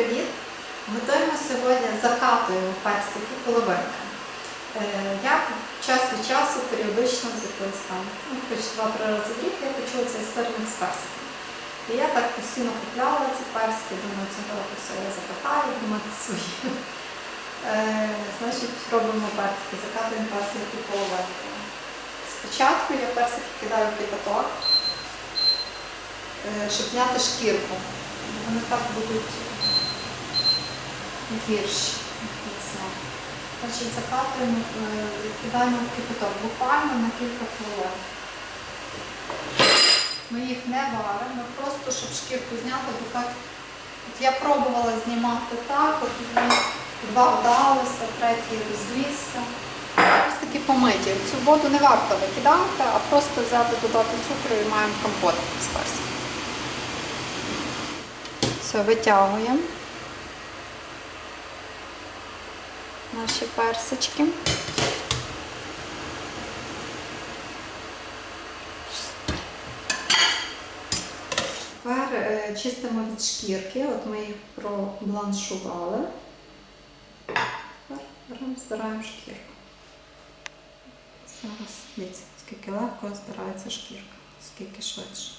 привіт! Готуємо сьогодні, закатуємо персики половинками. Е, Я час від часу періодично з там, ну, хоч два-три рази в рік я почула цей сирник з персиком. І я так постійно купляла ці персики, думаю, цього року все я закатаю, думати свої. Е, Значить, робимо персики, закатуємо персики половинками. Спочатку я персики кидаю в кипяток, е, щоб зняти шкірку. Вони так будуть як. Значить, закатуємо, кидаємо в кипяток буквально на кілька хвилин. Ми їх не варимо, просто щоб шкірку зняти, бо так. От я пробувала знімати так, от два вдалося, третій розлізся. Ось такі помиті. Цю воду не варто викидати, а просто взяти, додати цукру і маємо компот з. Все, витягуємо наші персички. Тепер е, чистимо від шкірки, от ми їх пробланшували. Тепер беремо, збираємо шкірку. Зараз дивіться, скільки легко збирається шкірка, скільки швидше.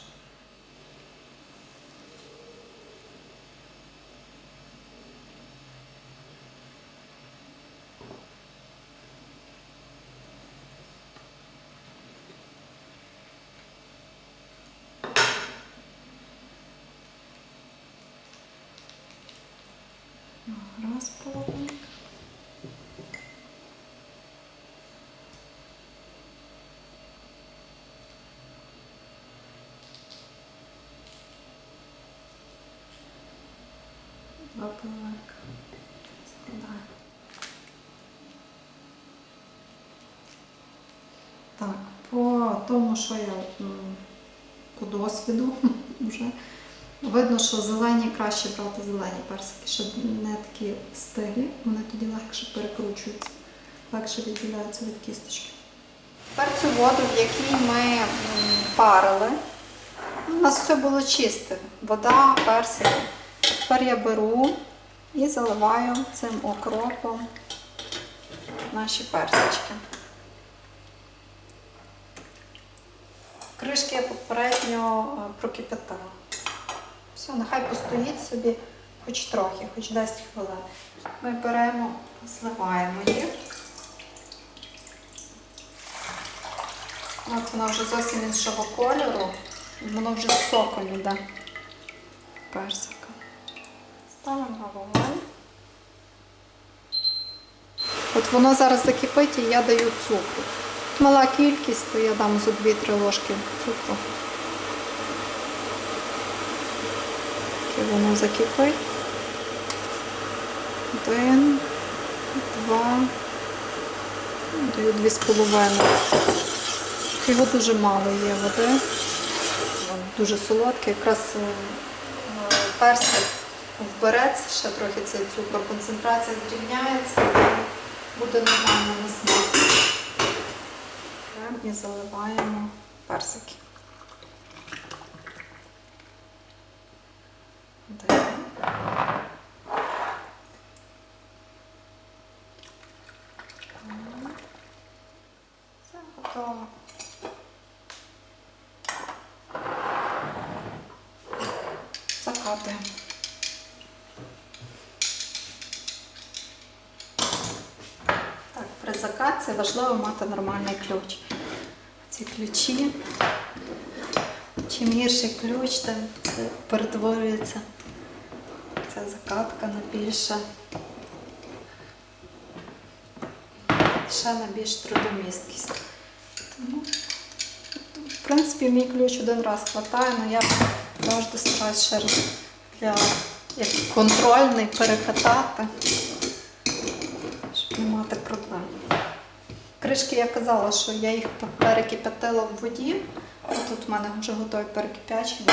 Раз половинка. Два половинка. Складаємо. Так, по тому, що я по досвіду вже видно, що зелені краще брати зелені персики, щоб не такі стиглі, вони тоді легше перекручуються, легше відділяються від кісточки. Тепер цю воду, в якій ми парили, у нас все було чисте. Вода, персики. Тепер я беру і заливаю цим окропом наші персички. Кришки я попередньо е, прокипятила. Все, нехай постоїть собі хоч трохи, хоч 10 хвилин. Ми беремо, зливаємо їх. От вона вже зовсім іншого кольору. Воно вже соком іде. Персика. Ставимо вогонь. От воно зараз закипить і я даю цукру. Мала кількість, то я дам зо 2-3 ложки цукру. Поки воно закипить. Один, два, даю дві з половиною. Його дуже мало є води. Дуже солодкий, якраз е, персик вбереться, ще трохи цей цукор, концентрація зрівняється і буде нормально на смак. І заливаємо персики. Все готово. Закатуємо. Так, при закатці важливо мати нормальний ключ. Ці ключі. Чим гірший ключ, тим це перетворюється ця закатка на більше. Ще на більш трудомісткість. Принципі, мій ключ один раз хватає, але я завжди стараюсь ще раз для як контрольний перекатати, щоб не мати проблем. Кришки я казала, що я їх перекипятила в воді. А Тут в мене вже готові перекипячені.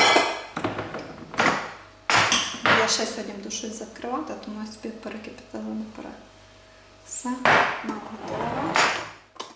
Я ще сьогодні буду щось закривати, тому я собі перекипятила наперед. Все, нам готово.